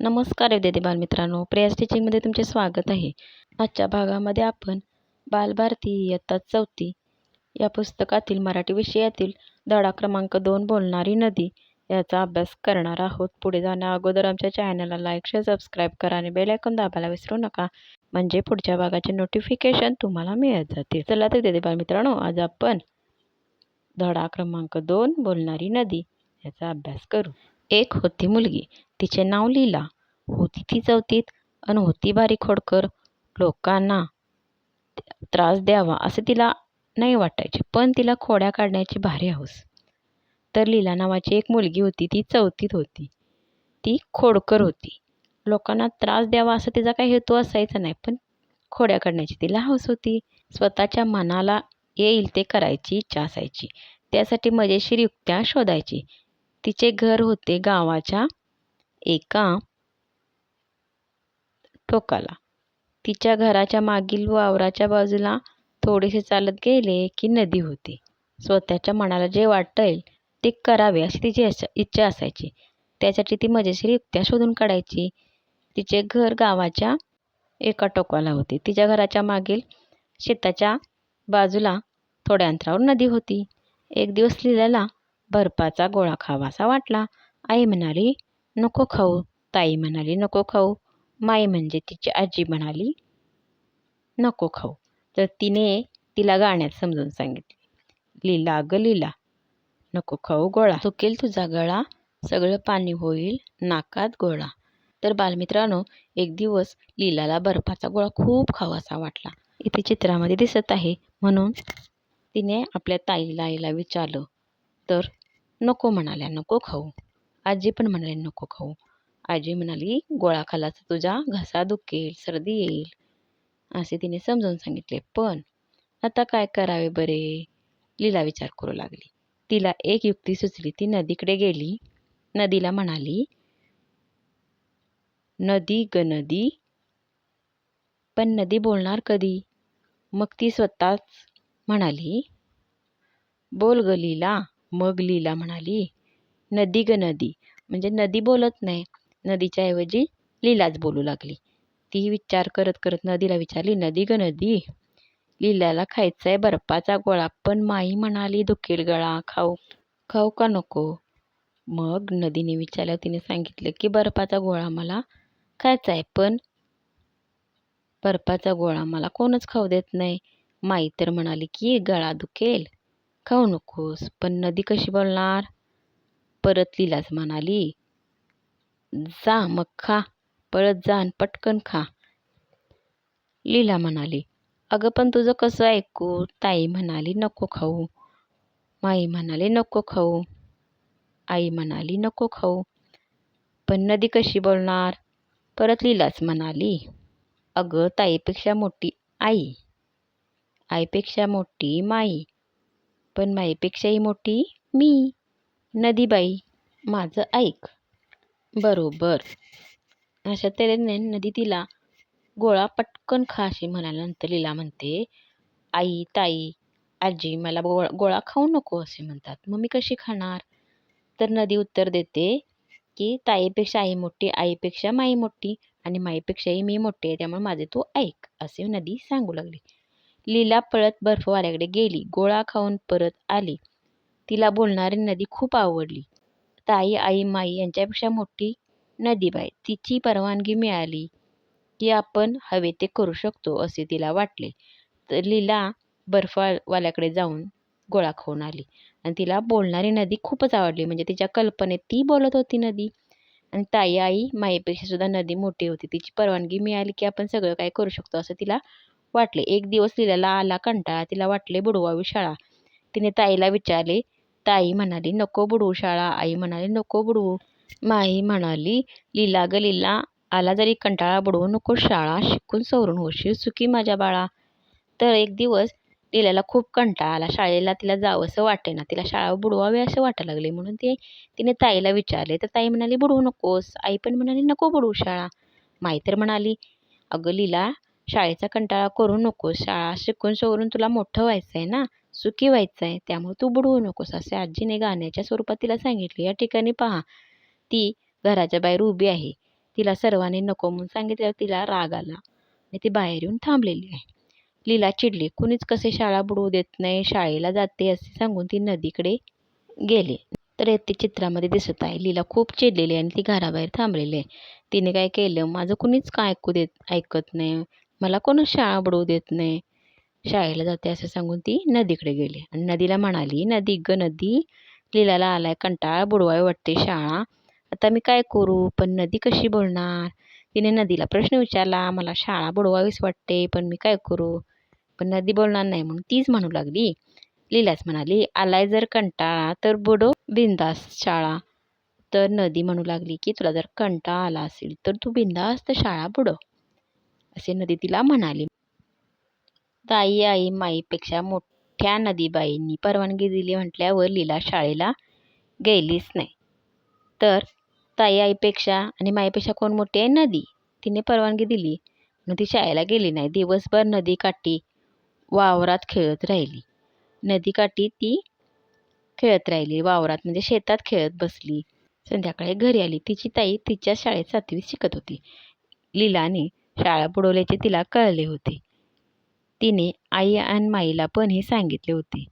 नमस्कार विद्यार्थी बालमित्रांनो. प्रिया टीचिंगमध्ये तुमचे स्वागत आहे. आजच्या भागामध्ये आपण बालभारती इयत्ता चौथी या पुस्तकातील मराठी विषयातील धडा क्रमांक दोन बोलणारी नदी याचा अभ्यास करणार आहोत. पुढे जाण्या अगोदर आमच्या चॅनलला लाईक शेअर सबस्क्राईब करा आणि बेल दाबायला विसरू नका. म्हणजे पुढच्या भागाचे नोटिफिकेशन तुम्हाला मिळत जातील. चला तर विद्यार्थी बालमित्रांनो आज आपण धडा क्रमांक दोन बोलणारी नदी याचा अभ्यास करू. एक होती मुलगी. तिचे नाव लीला. होती ती चौथीत अन होती भारी खोडकर. लोकांना त्रास द्यावा असे तिला नाही वाटायचे पण तिला खोड्या काढण्याची भारी हौस. तर लीला नावाची एक मुलगी होती ती चौथीत होती. ती खोडकर होती. लोकांना त्रास द्यावा असा तिचा काही हेतू असायचा नाही पण खोड्या काढण्याची तिला हौस होती. स्वतःच्या मनाला येईल ते करायची इच्छा असायची. त्यासाठी मजेशीर युक्त्या शोधायची. तिचे घर होते गावाच्या एका टोकाला. तिच्या घराच्या मागील वावराच्या बाजूला थोडेसे चालत गेले की नदी होती. स्वतःच्या मनाला जे वाटेल ते करावे अशी तिची इच्छा असायची. त्यासाठी ती मजेशीर युक्त्या शोधून काढायची. तिचे घर गावाच्या एका टोकाला होते. तिच्या घराच्या मागील शेताच्या बाजूला थोड्या अंतरावर नदी होती. एक दिवस लिहिलेला बर्फाचा गोळा खावासा वाटला. आई म्हणाली नको खाऊ. ताई म्हणाली नको खाऊ. माई म्हणजे तिची आजी म्हणाली नको खाऊ तर तिने तिला गाण्यात समजून सांगितले. लिला ग लिला. नको खाऊ गोळा. चुकेल तुझा गळा. सगळं पाणी होईल. नाकात गोळा तर बालमित्रांनो एक दिवस लीलाला बर्फाचा गोळा खूप खावासा वाटला. इथे चित्रामध्ये दिसत आहे. म्हणून तिने आपल्या ताईला आईला विचारलं. तर नको म्हणाल्या नको खाऊ. आजी पण म्हणाली नको खाऊ. आजी म्हणाली गोळा खाला तर तुझा घसा दुखेल सर्दी येईल. असे तिने समजावून सांगितले. पण आता काय करावे बरे? लीला विचार करू लागली. तिला एक युक्ती सुचली. ती नदीकडे गेली. नदीला म्हणाली नदी ग नदी पण नदी बोलणार कधी? मग ती स्वतःच म्हणाली बोल ग लीला मग लीला म्हणाली नदी ग नदी. म्हणजे नदी बोलत नाही नदीच्या ऐवजी लीलाच बोलू लागली. ती विचार करत करत नदीला विचारली नदी ग नदी लीलाला खायचा आहे बर्फाचा गोळा पण माई म्हणाली दुखेल गळा खाऊ खाऊ का नको? मग नदीने विचारलं तिने सांगितलं की बर्फाचा गोळा मला खायचा आहे पण बर्फाचा गोळा मला कोणच खाऊ देत नाही. माई तर म्हणाली की गळा दुखेल खाऊ नकोस पण नदी कशी बोलणार परत लीलाच म्हणाली. जा मग खा पळत जा आणि पटकन खा. लीला म्हणाली अगं पण तुझं कसं ऐकू? ताई म्हणाली नको खाऊ. माई म्हणाली नको खाऊ. आई म्हणाली नको खाऊ. पण नदी कशी बोलणार परत लीलाच म्हणाली अगं ताईपेक्षा मोठी आई. आईपेक्षा मोठी माई. पण माईपेक्षाही मोठी मी. नदीबाई माझं ऐक. बरोबर. अशा तऱ्हेने नदी तिला गोळा पटकन खा अशी म्हणाल्यानंतर लीला म्हणते आई ताई आजी मला गोळा गोळा खाऊ नको असे म्हणतात. मग मी कशी खाणार? तर नदी उत्तर देते की ताईपेक्षा आई मोठी आईपेक्षा माई मोठी आणि माईपेक्षाही मी मोठी आहे त्यामुळे माझे तू ऐक असे नदी सांगू लागली. लीला पळत बर्फवाऱ्याकडे गेली. गोळा खाऊन परत आली. तिला बोलणारी नदी खूप आवडली. ताई आई माई यांच्यापेक्षा मोठी नदीबाई तिची परवानगी मिळाली की आपण हवे ते करू शकतो असे तिला वाटले. तर लीला बर्फवाल्याकडे जाऊन गोळा खाऊन आली. आणि तिला बोलणारी नदी खूपच आवडली. म्हणजे तिच्या कल्पनेत ती बोलत होती नदी. आणि ताई आई माईपेक्षा सुद्धा नदी मोठी होती. तिची परवानगी मिळाली की आपण सगळं काय करू शकतो असं तिला वाटले. एक दिवस लिलाला आला कंटाळा. तिला वाटले बुडवावी शाळा. तिने ताईला विचारले. ताई म्हणाली नको बुडवू शाळा. आई म्हणाली नको बुडवू माई म्हणाली लीला ग लीला आला जरी कंटाळा बुडवू नको. शाळा शिकून सवरून होशील सुखी माझ्या बाळा. तर एक दिवस लिलाला खूप कंटाळा आला. शाळेला तिला जावंसं वाटेना. तिला शाळा बुडवावी असं वाटायला लागले. म्हणून ते तिने ताईला विचारले. तर ताई म्हणाली बुडवू नकोस. आई पण म्हणाली नको बुडवू शाळा. माई तर म्हणाली अगं लीला शाळेचा कंटाळा करू नकोस. शाळा शिकून सवरून तुला मोठं व्हायचं आहे ना? सुखी व्हायचं आहे त्यामुळे तू बुडवू नकोस असे आजीने गाण्याच्या स्वरूपात तिला सांगितले. या ठिकाणी पहा ती घराच्या बाहेर उभी आहे. तिला सर्वांनी नको म्हणून सांगितल्यावर तिला राग आला आणि ती बाहेर येऊन थांबलेली आहे. लीला चिडली. कुणीच कसे शाळा बुडवू देत नाही शाळेला जाते असे सांगून ती नदीकडे गेली. तर ते चित्रामध्ये दिसत आहे. लीला खूप चिडलेली आहे आणि ती घराबाहेर थांबलेली आहे. तिने काय केलं? माझं कुणीच काय ऐकू देत ऐकत नाही. मला कोणच शाळा बुडवू देत नाही. शाळेला जाते असं सांगून ती नदीकडे गेली. आणि नदीला म्हणाली नदी ग नदी. लीलाला आलाय कंटाळा बुडवावी वाटते शाळा. आता मी काय करू? पण नदी कशी बोलणार तिने नदीला प्रश्न विचारला मला शाळा बुडवावीच वाटते पण मी काय करू? पण नदी बोलणार नाही म्हणून तीच म्हणू लागली. लीलाच म्हणाली आलाय जर कंटाळा तर बुडो बिंदास शाळा. तर नदी म्हणू लागली की तुला जर कंटाळा आला असेल तर तू बिंदास्त शाळा बुडव. असे नदी तिला म्हणाली. ताई आई माईपेक्षा मोठ्या नदीबाईंनी परवानगी दिली म्हटल्यावर लीला शाळेला गेलीच नाही. तर ताई आईपेक्षा आणि माईपेक्षा कोण मोठी आहे नदी? तिने परवानगी दिली. म्हणून ती शाळेला गेली नाही. दिवसभर नदीकाठी वावरात खेळत राहिली. नदीकाठी ती खेळत राहिली. वावरात म्हणजे शेतात खेळत बसली. संध्याकाळी घरी आली. तिची ताई तिच्या शाळेत सातवीत शिकत होती. लीलाने शाळा बुडवल्याचे तिला कळले होते. तिने आई आणि माईला पण हे सांगितले होते.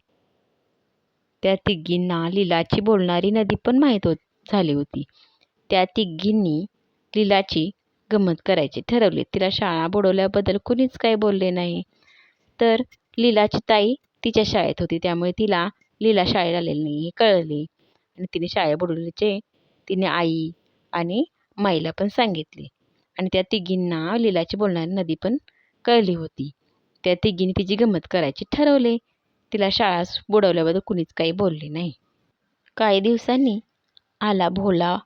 त्या तिघींना लीलाची बोलणारी नदी पण माहीत होत झाली होती. त्या तिघींनी लीलाची गंमत करायची ठरवले. तिला शाळा बुडवल्याबद्दल कुणीच काही बोलले नाही. तर लीलाची ताई तिच्या शाळेत होती त्यामुळे तिला लीला शाळेत आलेली नाही हे कळले. आणि तिने शाळा बुडवल्याचे तिने आई आणि माईला पण सांगितले. आणि त्या तिघींना लीलाची बोलणारी नदी पण कळली होती. त्या तिघींनी तिची गंमत करायची ठरवले. तिला शाळा बुडवल्याबद्दल कुणीच काही बोलले नाही. काही दिवसांनी आला भोला.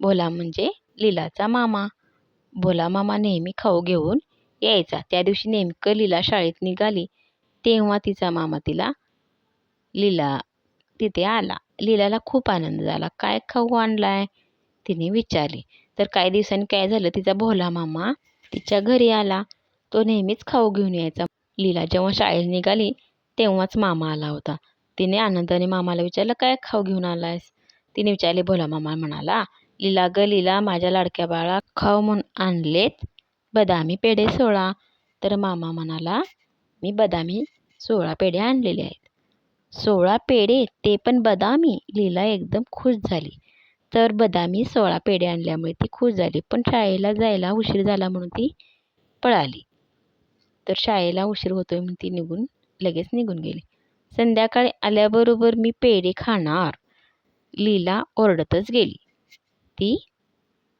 भोला म्हणजे लीलाचा मामा. भोला मामा नेहमी खाऊ घेऊन यायचा. त्या दिवशी नेमकं लीला शाळेत निघाली. तेव्हा तिचा मामा तिला लीला तिथे आला. लीलाला खूप आनंद झाला. काय खाऊ आणलाय? तिने विचारले. तर काही दिवसांनी काय झालं तिचा भोला मामा तिच्या घरी आला. तो नेहमीच खाऊ घेऊन यायचा. लीला जेव्हा शाळेत निघाली तेव्हाच मामा आला होता. तिने आनंदाने मामाला विचारलं काय खाऊ घेऊन आलायस? तिने विचारले भोला मामा म्हणाला लीला ग लीला माझ्या लाडक्या बाळा खाऊ म्हणून आणलेत बदामी पेढे सोळा. तर मामा म्हणाला मी बदामी सोळा पेढे आणलेले आहेत. सोळा पेढे? ते पण बदामी? लीला एकदम खुश झाली. तर बदामी सोळा पेढे आणल्यामुळे ती खुश झाली. पण शाळेला जायला उशीर झाला म्हणून ती पळाली. तर शाळेला उशीर होतोय म्हणून ती निघून लगेच निघून गेली. संध्याकाळी आल्याबरोबर मी पेढे खाणार लीला ओरडतच गेली. ती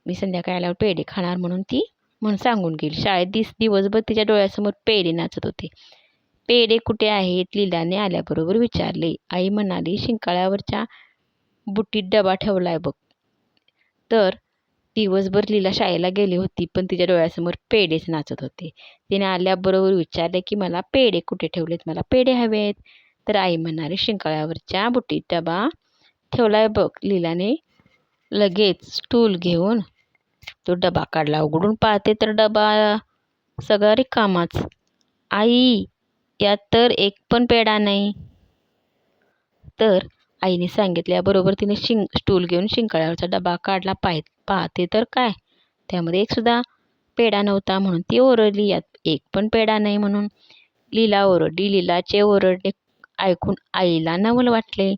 मी संध्याकाळी आल्यावर पेढे खाणार म्हणून ती म्हणून सांगून गेली. शाळेत दिस दिवसभर तिच्या डोळ्यासमोर पेढे नाचत होते. पेढे कुठे आहेत? लीलाने आल्याबरोबर विचारले. आई म्हणाली शिंकाळ्यावरच्या बुटीत डबा ठेवला आहे बघ. तर दिवसभर लीला शाळेला गेली होती पण तिच्या डोळ्यासमोर पेढेच नाचत होते. तिने आल्याबरोबर विचारले की मला पेढे कुठे ठेवलेत? मला पेढे हवे आहेत तर आई म्हणाली शिंकाळ्यावरच्या बुटीत डबा ठेवला आहे बघ. लीलाने लगेच स्टूल घेऊन तो डबा काढला. उघडून पाहते तर डबा सगळा रिकामाच. आई यात तर एक पण पेढा नाही. तर आईने सांगितल्याबरोबर तिने शिंग स्टूल घेऊन शिंकाळ्यावरचा डबा काढला पाय पाहते तर काय? त्यामध्ये एकसुद्धा पेढा नव्हता म्हणून ती ओरडली. यात एक पण पेढा नाही म्हणून लीला ओरडली. लीलाचे ओरडणे ऐकून आईला नवल वाटले.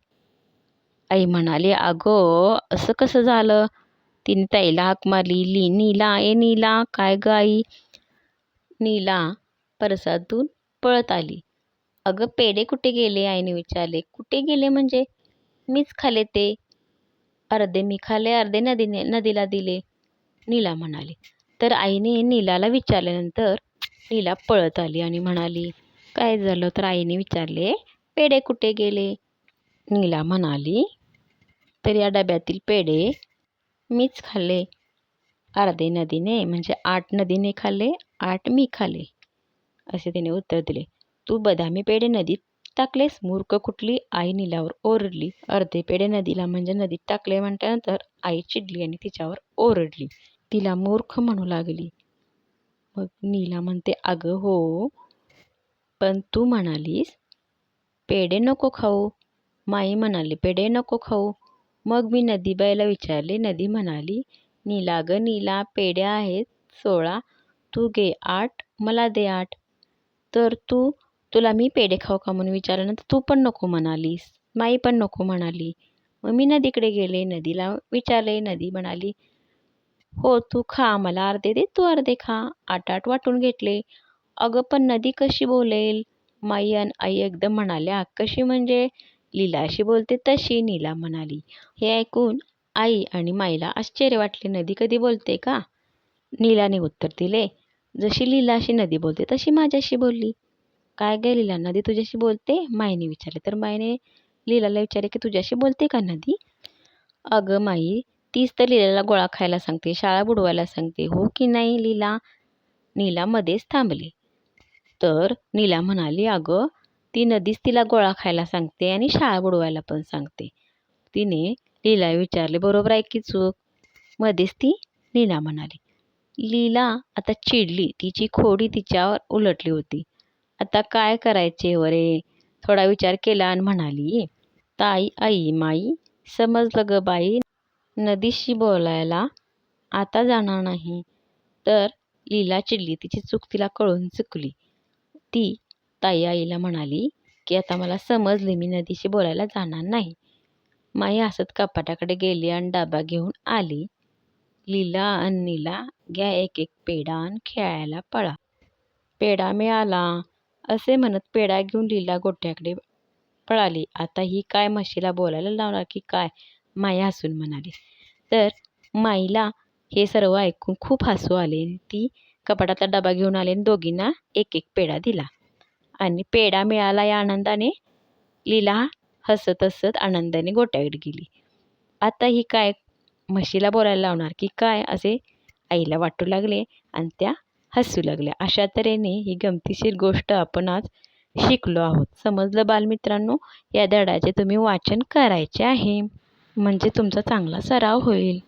आई म्हणाली अगं असं कसं झालं तिने ताईला हाक मारली. ली नीला ए नीला. काय ग आई नीला परसातून पळत आली. अगं पेढे कुठे गेले? आईने विचारले. कुठे गेले म्हणजे? मीच खाल्ले ते. अर्धे मी खाल्ले अर्धे नदीने नदीला दिले. नीला म्हणाली. तर आईने नीलाला विचारल्यानंतर नीला पळत आली आणि म्हणाली काय झालं? तर आईने विचारले पेढे कुठे गेले? नीला म्हणाली तर या डब्यातील पेढे मीच खाल्ले. अर्धे नदीने म्हणजे आठ नदीने खाल्ले आठ मी खाल्ले असे तिने उत्तर दिले. तू बदामी पेढे नदीत टाकलेस मूर्ख कुठली आई नीलावर ओरडली. अर्धे पेढे नदीला म्हणजे नदीत टाकले म्हटल्यानंतर आई चिडली आणि तिच्यावर ओरडली. तिला मूर्ख म्हणू लागली. मग नीला म्हणते अगं हो पण तू म्हणालीस पेढे नको खाऊ. माई म्हणाली पेढे नको खाऊ. मग मी नदीबाईला विचारले नदी म्हणाली नीला गं नीला पेढ्या आहेत सोळा. तू घे आठ मला दे आठ. तर तू तुला मी पेढे खाऊ का म्हणून विचारल्यानंतर तू पण नको म्हणालीस. माई पण नको म्हणाली. मग मी नदीकडे गेले नदीला विचारले नदी म्हणाली हो तू खा मला अर्धे दे तू अर्धे खा. आठ आठ वाटून घेतले. अगं पण नदी कशी बोलेल? माई आणि आई एकदम म्हणाल्या कशी म्हणजे? लीलाशी बोलते तशी नीला म्हणाली. हे ऐकून आई आणि माईला आश्चर्य वाटले नदी कधी बोलते का? नीलाने उत्तर दिले जशी लीलाशी नदी बोलते तशी माझ्याशी बोलली. काय ग लीला नदी तुझ्याशी बोलते? मायने विचारले. तर मायने लीलाला विचारले की तुझ्याशी बोलते का नदी? अगं माई तीच तर लीलाला गोळा खायला सांगते शाळा बुडवायला सांगते. हो की नाही लीला? नीला मध्येच थांबली. तर नीला म्हणाली अगं ती नदीच तिला गोळा खायला सांगते आणि शाळा बुडवायला पण सांगते. तिने लीला विचारले बरोबर आहे की चूक? मध्येच ती नीला म्हणाली. लीला आता चिडली. तिची खोडी तिच्यावर उलटली होती. आता काय करायचे वरे? थोडा विचार केला आणि म्हणाली ताई आई माई समजलं ग बाई नदीशी बोलायला आता जाणार नाही. तर लीला चिडली तिची चूक तिला कळून चुकली. ती ताई आईला म्हणाली की आता मला समजले मी नदीशी बोलायला जाणार नाही. माई हसत कपाटाकडे गेली आणि डबा घेऊन आली. लीला आणि नीला घ्या एक एक पेढा आणि खेळायला पळा. पेढा मिळाला. असे म्हणत पेढा घेऊन लीला गोट्याकडे पळाली. आता ही काय म्हशीला बोलायला लावणार की काय? माई हसून म्हणाली. तर माईला हे सर्व ऐकून खूप हसू आले. ती कपाटातला डबा घेऊन आले आणि दोघींना एक एक पेढा दिला. आणि पेढा मिळाला या आनंदाने. लीला हसत हसत आनंदाने गोट्याकडे गेली. आता ही काय म्हशीला बोलायला लावणार की काय असे आईला वाटू लागले आणि त्या हसू लागल्या. अशा तऱ्हेने ही गमतीशीर गोष्ट आपण आज शिकलो आहोत. समजलं बालमित्रांनो? या धड्याचे तुम्ही वाचन करायचे आहे. म्हणजे तुमचा चांगला सराव होईल.